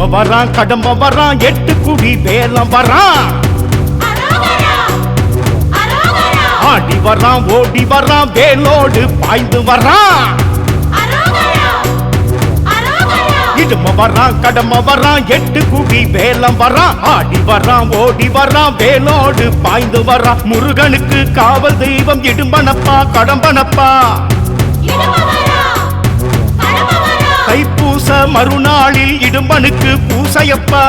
இடும வரான் கடம்ப வரான் எட்டு குடி வேலம் வரான். ஆடி வரான் ஓடி வரான் வேலோடு பாய்ந்து வரான். இடும வரான் கடம்ப வரான் எட்டு குடி வேலம் வரான். ஆடி வரான் ஓடி வரான் வேலோடு பாய்ந்து வரான். முருகனுக்கு காவல் தெய்வம் இடும்பனப்பா கடம்பனப்பா. தைப்பூச மறுநாளில் இடும்பனுக்கு பூசையப்பா.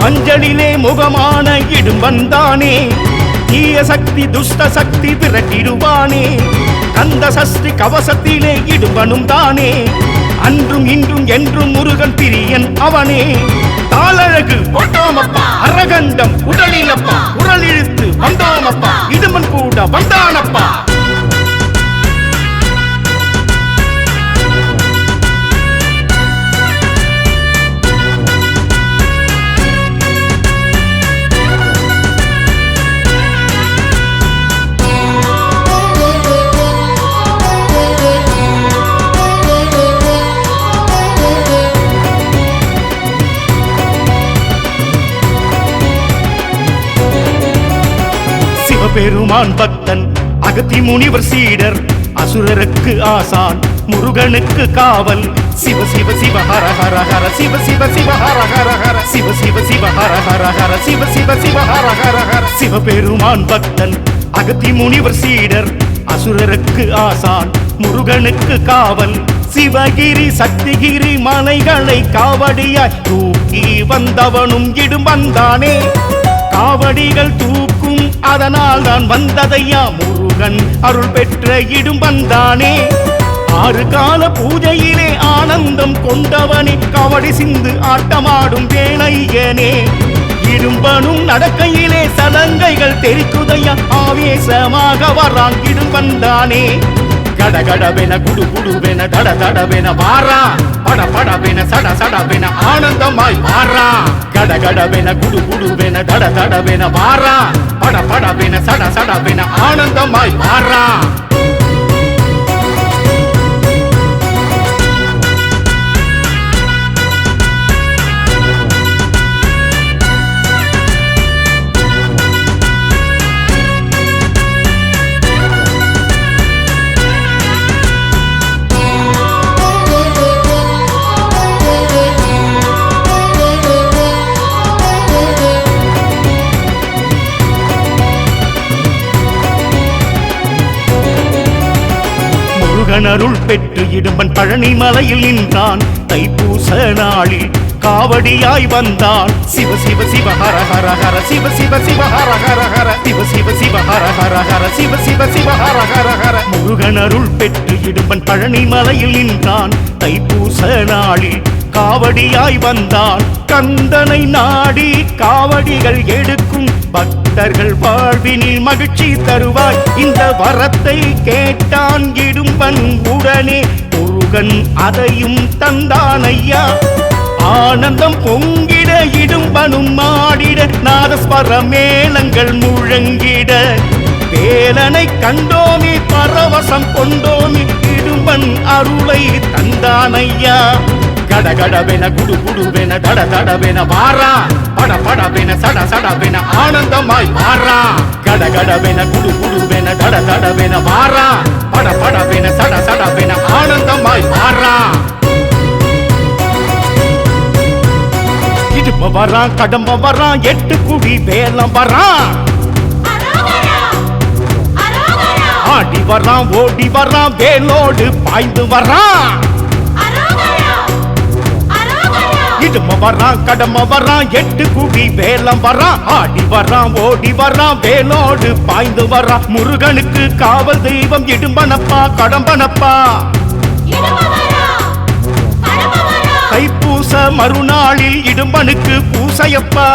மஞ்சளிலே முகமான இடும்பன் தானே. தீய சக்தி துஷ்ட சக்தி விரட்டிடுவானே. கந்த சஷ்டி கவசத்திலே இடும்பனும் தானே. அன்றும் இன்றும் என்றும் முருகன் பிரியன் அவனே. தாளழகு ஒட்டாமப்பா அரகண்டம் உடலிலப்பா உரல் இழுத்து வந்தானப்பா இடுமன் கூட வந்தானப்பா. பெருமான் பக்தன் அகத்தி முனிவர் சீடர் அசுரருக்கு ஆசான் முருகனுக்கு காவல். சிவ சிவ சிவ ஹர ஹர ஹர சிவ சிவ சிவ ஹர ஹர ஹர சிவ சிவ சிவ ஹர ஹர ஹர சிவ சிவ சிவ ஹர ஹர ஹர. சிவபெருமான் பக்தன் அகத்தி முனிவர் சீடர் அசுரருக்கு ஆசான் முருகனுக்கு காவல். சிவகிரி சக்திகிரி மலைகளை காவடியாய் தூக்கி வந்தவனும் இடும் வந்தானே. காவடிகள் தூக்கும் அதனால் தான் வந்ததையா முருகன் அருள் பெற்ற இடும்பந்தானே ஆறு கால பூஜையிலே ஆனந்தம் கொண்டவனே. கவடி சிந்து ஆட்டமாடும் வேணையனே இடும்பனும் நடக்கையிலே சலங்கைகள் தெரிக்குதையா. ஆவேசமாக வரான் இடும்பந்தானே கடகடவென குடு குடுவென தட தடவென வாரா. பட படவென சட சடவென ஆனந்தமாய் வாரா கடகடவென குடு குடுவென தட தடவென வாரா. பட படவென சட சடவென ஆனந்தமாய் மாறான் கணருள் அருள் பெற்று இடும்பன் பழனி மலையில் நின்றான். தைப்பூச நாளில் காவடியாய் வந்தான். சிவ சிவ சிவ ஹர ஹர ஹர சிவ சிவ சிவ ஹர ஹர ஹர. சிவ சிவ சிவ ஹர ஹர ஹர சிவ சிவ சிவ ஹர ஹர ஹர. முருகன் அருள் பெற்று இடும்பன் பழனி மலையில் நின்றான். தைப்பூச நாளில் காவடியாய் வந்தான். கந்தனை நாடி காவடிகள் எடுக்கும் பக்தர்கள் வாழ்வினில் மகிழ்ச்சி தருவாய். இந்த வரத்தை கேட்டான் இடும்பன் உடனே முருகன் அதையும் தந்தான் ஐயா. ஆனந்தம் பொங்கிட இடும்பனும் மாடிட நாதஸ்வர மேளங்கள் முழங்கிட. வேலனை கண்டோமி பரவசம் கொண்டோமி இடும்பன் அருளை தந்தான் ஐயா. குடு குடுவென தட தடவென வாரா. பட படவென சட சடவென ஆனந்தமாய் மாறா. கட கடகடவென குடு குடுவென தட தடவென வாரா. பட படவென சட சடவென ஆனந்தமாய் மாறா. இடும்ப வரான் கடம்ப வரான் எட்டு குடி வேலம் வரான் ஆடி வரான் ஓடி வரான் வேலோடு பாய்ந்து வரான் இடும வரான் கடம்ப வரான் எட்டு குடி வேலம் வரான் ஆடி வரான் ஓடி வரான் வேலோடு பாய்ந்து வரான். முருகனுக்கு காவல் தெய்வம் இடும்பனப்பா கடம்பனப்பா. கைப்பூச மறுநாளில் இடும்பனுக்கு பூசையப்பா.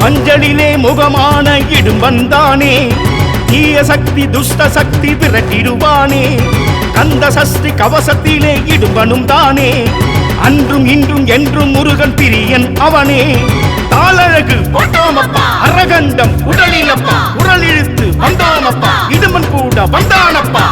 மஞ்சளிலே முகமான இடும்பன் தானே. தீய சக்தி துஷ்ட சக்தி விரட்டிடுவானே. கந்த சஷ்டி கவசத்திலே இடுவனும் தானே. அன்றும் இன்றும் என்றும் முருகன் பிரியன் அவனே. தாளழகு கொண்டாமப்பா அரகண்டம் உடலிலப்பா குரல் இழுத்து வந்தோமப்பா இடுமன் கூட வந்தானப்பா.